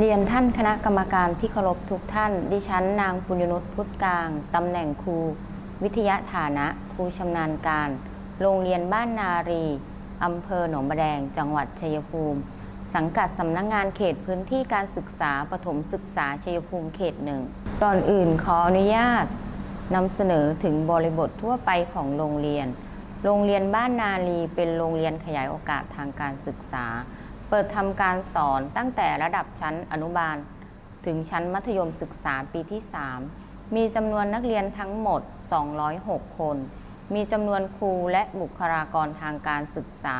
เรียนท่านคณะกรรมการที่เคารพทุกท่าน ดิฉันนางปุญญนุชพุทธกลาง ตำแหน่งครู วิทยาฐานะ ครูชำนาญการ โรงเรียนบ้านนารี อำเภอหนองบัวแดง จังหวัดชัยภูมิ สังกัดสำนักงงานเขตพื้นที่การศึกษาปฐมศึกษาชัยภูมิเขตหนึ่ง ก่อนอื่นขออนุญาตนำเสนอถึงบริบททั่วไปของโรงเรียน โรงเรียนบ้านนาลีเป็นโรงเรียนขยายโอกาสทางการศึกษา เปิดทำการสอนตั้งแต่ระดับชั้นอนุบาล ถึงชั้นมัธยมศึกษาปีที่ 3 มีจำนวนนักเรียนทั้งหมด 206 คน มีจำนวนครูและบุคลากรทางการศึกษา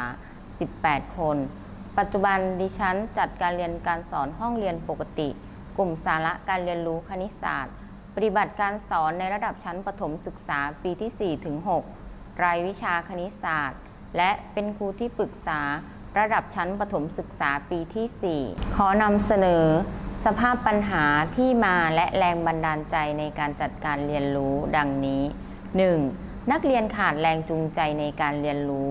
18 คน ปัจจุบันดิฉันจัดการเรียนการสอนห้องเรียนปกติ กลุ่มสาระการเรียนรู้คณิตศาสตร์ ปฏิบัติการสอนในระดับชั้นประถมศึกษาปีที่4ถึง6รายวิชาคณิตศาสตร์ และเป็นครูที่ปรึกษา ระดับชั้นประถมศึกษาปีที่ 4 ขอนำเสนอ สภาพปัญหาที่มาและแรงบันดาลใจในการจัดการเรียนรู้ดังนี้ 1. นักเรียนขาดแรงจูงใจในการเรียนรู้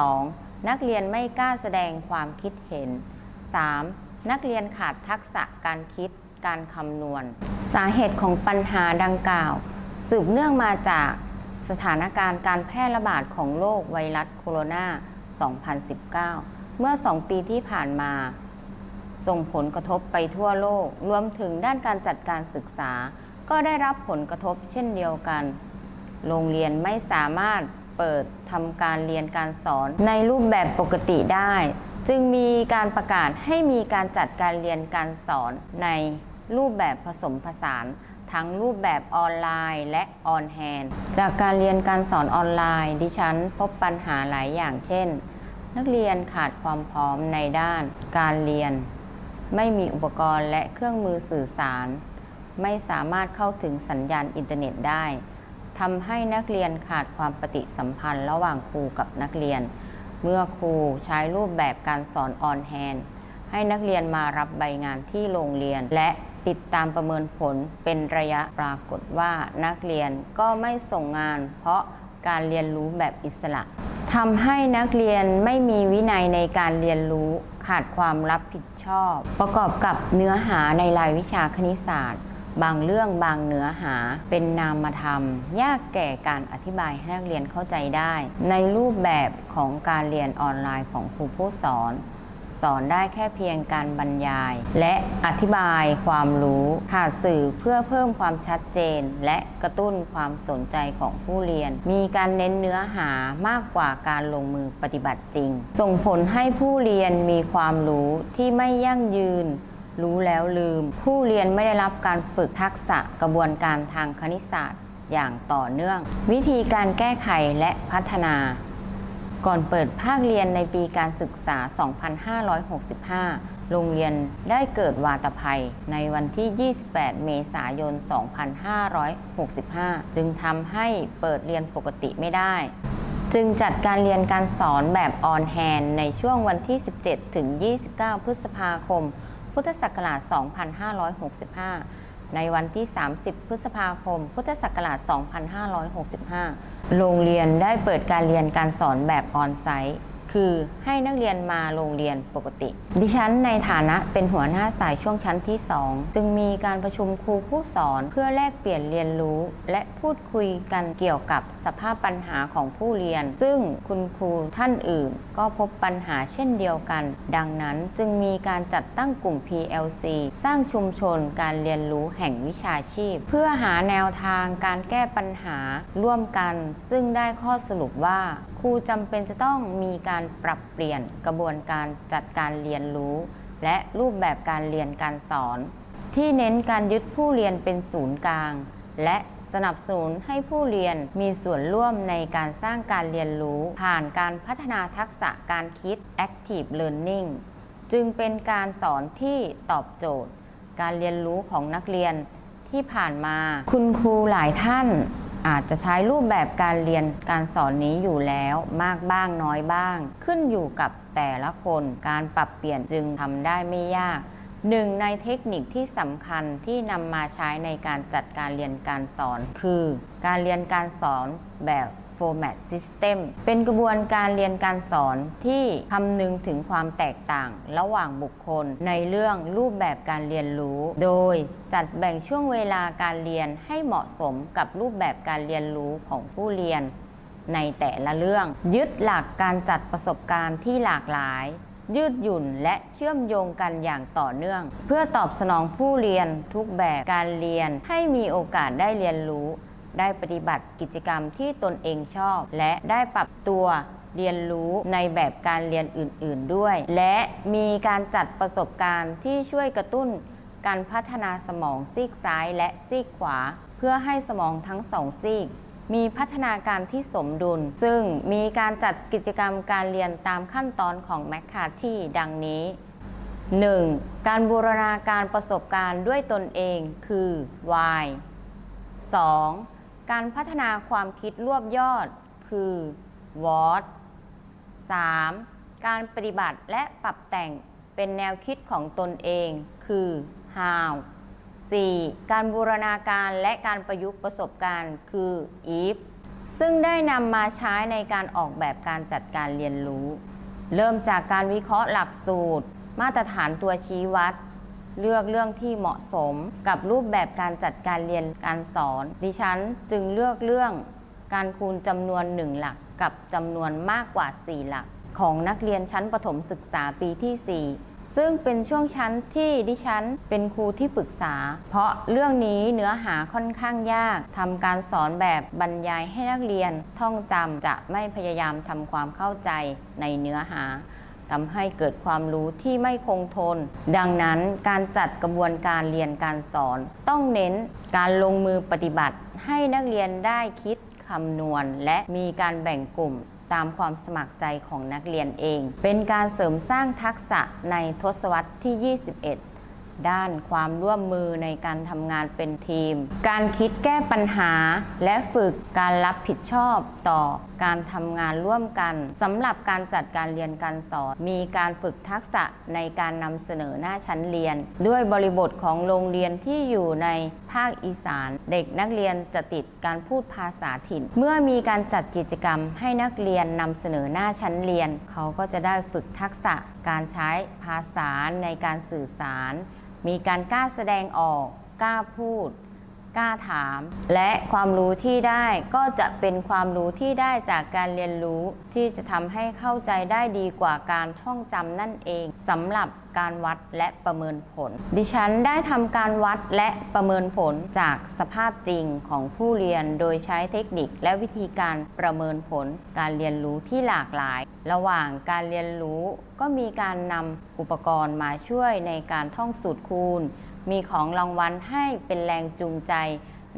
2. นักเรียนไม่กล้าแสดงความคิดเห็น 3. นักเรียนขาดทักษะการคิดการคำนวณ สาเหตุของปัญหาดังกล่าว สืบเนื่องมาจากสถานการณ์การแพร่ระบาดของโรคไวรัสโคโรนา 2019 เมื่อ 2 ปีที่ผ่านมา ส่งผลกระทบไปทั่วโลก รวมถึงด้านการจัดการศึกษา ก็ได้รับผลกระทบเช่นเดียวกัน โรงเรียนไม่สามารถเปิดทำการเรียนการสอนในรูปแบบปกติได้ จึงมีการประกาศให้มีการจัดการเรียนการสอนใน รูปแบบผสมผสาน ทั้งรูปแบบออนไลน์และออนแฮนจากการเรียนการสอนออนไลน์ ดิฉันพบปัญหาหลายอย่างเช่น นักเรียนขาดความพร้อมในด้านการเรียน ไม่มีอุปกรณ์และเครื่องมือสื่อสาร ไม่สามารถเข้าถึงสัญญาณอินเทอร์เน็ตได้ทำให้นักเรียนขาดความปฏิสัมพันธ์ระหว่างครูกับนักเรียน เมื่อครูใช้รูปแบบการสอนออนแฮนให้นักเรียนมารับใบงานที่โรงเรียนและ ติดตามประเมินผลเป็นระยะปรากฏว่านักเรียนก็ไม่ส่งงาน เพราะการเรียนรู้แบบอิสระทำให้นักเรียนไม่มีวินัยในการเรียนรู้ขาดความรับผิดชอบ ประกอบกับเนื้อหาในรายวิชาคณิตศาสตร์ บางเรื่องบางเนื้อหาเป็นนามธรรม ยากแก่การอธิบายให้นักเรียนเข้าใจได้ ในรูปแบบของการเรียนออนไลน์ของครูผู้สอน สอนได้แค่เพียงการบรรยาย และอธิบายความรู้ขาดสื่อเพื่อเพิ่มความชัดเจน และกระตุ้นความสนใจของผู้เรียน มีการเน้นเนื้อหามากกว่าการลงมือปฏิบัติจริง ส่งผลให้ผู้เรียนมีความรู้ที่ไม่ยั่งยืนรู้แล้วลืม ผู้เรียนไม่ได้รับการฝึกทักษะกระบวนการทางคณิตศาสตร์ อย่างต่อเนื่อง วิธีการแก้ไขและพัฒนา ก่อนเปิดภาคเรียนในปีการศึกษา 2565 โรงเรียนได้เกิดวาตภัยในวันที่ 28 เมษายน 2565 จึงทำให้เปิดเรียนปกติไม่ได้ จึงจัดการเรียนการสอนแบบออนแฮนในช่วงวันที่ 17 ถึง 29 พฤษภาคม พุทธศักราช 2565 ในวันที่ 30 พฤษภาคม พุทธศักราช 2565 โรงเรียนได้เปิดการเรียนการสอนแบบออนไซต์ คือให้นักเรียนมาโรงเรียนปกติ ดิฉันในฐานะเป็นหัวหน้าสายช่วงชั้นที่ 2 จึงมีการประชุมครูผู้สอนเพื่อแลกเปลี่ยนเรียนรู้ และพูดคุยกันเกี่ยวกับสภาพปัญหาของผู้เรียน ซึ่งคุณครูท่านอื่น ก็พบปัญหาเช่นเดียวกัน ดังนั้นจึงมีการจัดตั้งกลุ่ม PLC สร้างชุมชนการเรียนรู้แห่งวิชาชีพ เพื่อหาแนวทางการแก้ปัญหาร่วมกัน ซึ่งได้ข้อสรุปว่า ครูจำเป็นจะต้องมีการปรับเปลี่ยนกระบวนการจัดการเรียนรู้ และรูปแบบการเรียนการสอน ที่เน้นการยึดผู้เรียนเป็นศูนย์กลาง และสนับสนุนให้ผู้เรียนมีส่วนร่วมในการสร้างการเรียนรู้ ผ่านการพัฒนาทักษะการคิด active learning จึงเป็นการสอนที่ตอบโจทย์ การเรียนรู้ของนักเรียนที่ผ่านมา คุณครูหลายท่าน อาจจะใช้รูปแบบการเรียนการสอนนี้อยู่แล้วมากบ้างน้อยบ้าง ขึ้นอยู่กับแต่ละคนการปรับเปลี่ยนจึงทำได้ไม่ยากหนึ่งในเทคนิคที่สำคัญที่นำมาใช้ในการจัดการเรียนการสอน คือ การเรียนการสอนแบบ Format System เป็นกระบวนการเรียนการสอนที่คำนึงถึงความแตกต่าง ระหว่างบุคคล ในเรื่องรูปแบบการเรียนรู้ โดยจัดแบ่งช่วงเวลาการเรียนให้เหมาะสมกับรูปแบบการเรียนรู้ของผู้เรียน ในแต่ละเรื่อง ยึดหลักการจัดประสบการณ์ที่หลากหลายยืดหยุ่นและเชื่อมโยงกันอย่างต่อเนื่อง เพื่อตอบสนองผู้เรียนทุกแบบการเรียนให้มีโอกาสได้เรียนรู้ ได้ปฏิบัติกิจกรรมที่ตนเองชอบ และได้ปรับตัวเรียนรู้ในแบบการเรียนอื่น ๆด้วย และมีการจัดประสบการณ์ที่ช่วยกระตุ้นการพัฒนาสมองซีกซ้ายและซีกขวา เพื่อให้สมองทั้งสองซีก มีพัฒนาการที่สมดุล ซึ่งมีการจัดกิจกรรมการเรียนตามขั้นตอนของแมคคาที่ดังนี้ 1. การบูรณาการประสบการณ์ด้วยตนเองคือ Y 2. การพัฒนาความคิดรวบยอดคือ What 3. การปฏิบัติและปรับแต่งเป็นแนวคิดของตนเองคือ How 4. การบูรณาการและการประยุกต์ประสบการณ์คือ if ซึ่งได้นำมาใช้ในการออกแบบการจัดการเรียนรู้ เริ่มจากการวิเคราะห์หลักสูตร มาตรฐานตัวชี้วัด เลือกเรื่องที่เหมาะสมกับรูปแบบการจัดการเรียนการสอน ดิฉันจึงเลือกเรื่องการคูณจำนวน 1 หลักกับจำนวนมากกว่า 4 หลัก ของนักเรียนชั้นประถมศึกษาปีที่ 4ซึ่งเป็นช่วงชั้นที่ดิฉันเป็นครูที่ปรึกษา เพราะเรื่องนี้เนื้อหาค่อนข้างยากทำการสอนแบบบรรยายให้นักเรียนท่องจำจะไม่พยายามทำความเข้าใจในเนื้อหา ทำให้เกิดความรู้ที่ไม่คงทน ดังนั้นการจัดกระบวนการเรียนการสอน ต้องเน้นการลงมือปฏิบัติ ให้นักเรียนได้คิดคำนวณ และมีการแบ่งกลุ่มตามความสมัครใจของนักเรียนเอง เป็นการเสริมสร้างทักษะในทศวรรษที่ 21 ด้านความร่วมมือในการทำงานเป็นทีม การคิดแก้ปัญหา และฝึกการรับผิดชอบต่อการทำงานร่วมกันสำหรับการจัดการเรียนการสอน มีการฝึกทักษะในการนำเสนอหน้าชั้นเรียน ด้วยบริบทของโรงเรียนที่อยู่ในภาคอีสาน เด็กนักเรียนจะติดการพูดภาษาถิ่น เมื่อมีการจัดกิจกรรมให้นักเรียนนำเสนอหน้าชั้นเรียน เขาก็จะได้ฝึกทักษะการใช้ภาษาในการสื่อสาร มีการกล้าแสดงออก กล้าพูด กล้าถาม และความรู้ที่ได้ก็จะเป็นความรู้ที่ได้จากการเรียนรู้ ที่จะทำให้เข้าใจได้ดีกว่าการท่องจำนั่นเองสำหรับการวัดและประเมินผล ดิฉันได้ทำการวัดและประเมินผลจากสภาพจริงของผู้เรียนโดยใช้เทคนิคและวิธีการประเมินผล การเรียนรู้ที่หลากหลาย ระหว่างการเรียนรู้ก็มีการนำอุปกรณ์มาช่วยในการท่องสูตรคูณ มีของรางวัลให้เป็นแรงจูงใจ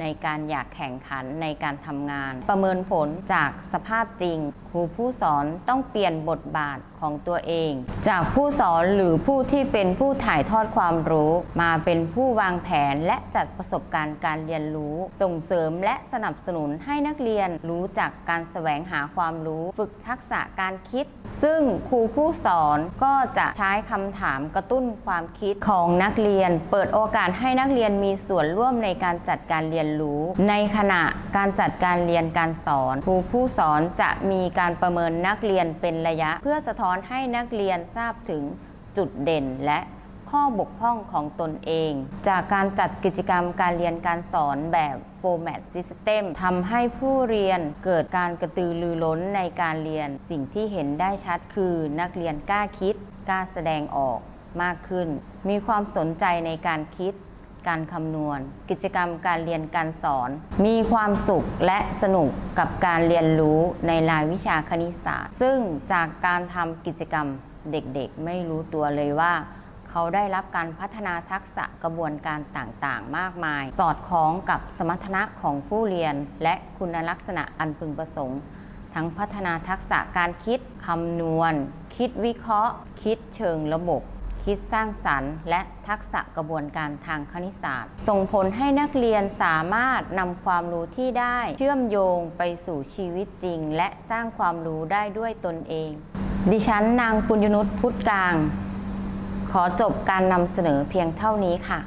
ในการอยากแข่งขันในการทำงาน ประเมินผลจากสภาพจริง ครูผู้สอนต้องเปลี่ยนบทบาทของตัวเอง จากผู้สอนหรือผู้ที่เป็นผู้ถ่ายทอดความรู้ มาเป็นผู้วางแผนและจัดประสบการณ์การเรียนรู้ ส่งเสริมและสนับสนุนให้นักเรียนรู้จักการแสวงหาความรู้ ฝึกทักษะการคิด ซึ่งครูผู้สอนก็จะใช้คำถามกระตุ้นความคิดของนักเรียน เปิดโอกาสให้นักเรียนมีส่วนร่วมในการจัดการเรียนรู้ ในขณะการจัดการเรียนการสอน ครูผู้สอนจะมีการประเมินนักเรียนเป็นระยะ เพื่อสะท้อนให้นักเรียนทราบถึงจุดเด่นและข้อบกพร่องของตนเอง จากการจัดกิจกรรมการเรียนการสอนแบบ Format System ทำให้ผู้เรียนเกิดการกระตือรือร้นในการเรียน สิ่งที่เห็นได้ชัดคือนักเรียนกล้าคิดกล้าแสดงออกมากขึ้น มีความสนใจในการคิด การคำนวณ กิจกรรมการเรียนการสอน มีความสุขและสนุกกับการเรียนรู้ในรายวิชาคณิตศาสตร์ ซึ่งจากการทำกิจกรรมเด็กๆ ไม่รู้ตัวเลยว่า เขาได้รับการพัฒนาทักษะกระบวนการต่างๆ มากมาย สอดคล้องกับสมรรถนะของผู้เรียน และคุณลักษณะอันพึงประสงค์ ทั้งพัฒนาทักษะการคิดคำนวณ คิดวิเคราะห์ คิดเชิงระบบ คิดสร้างสรรค์ และทักษะกระบวนการทางคณิตศาสตร์ ส่งผลให้นักเรียนสามารถนำความรู้ที่ได้เชื่อมโยงไปสู่ชีวิตจริง และสร้างความรู้ได้ด้วยตนเอง ดิฉันนางปุญญนุชพุทธกลาง ขอจบการนำเสนอเพียงเท่านี้ค่ะ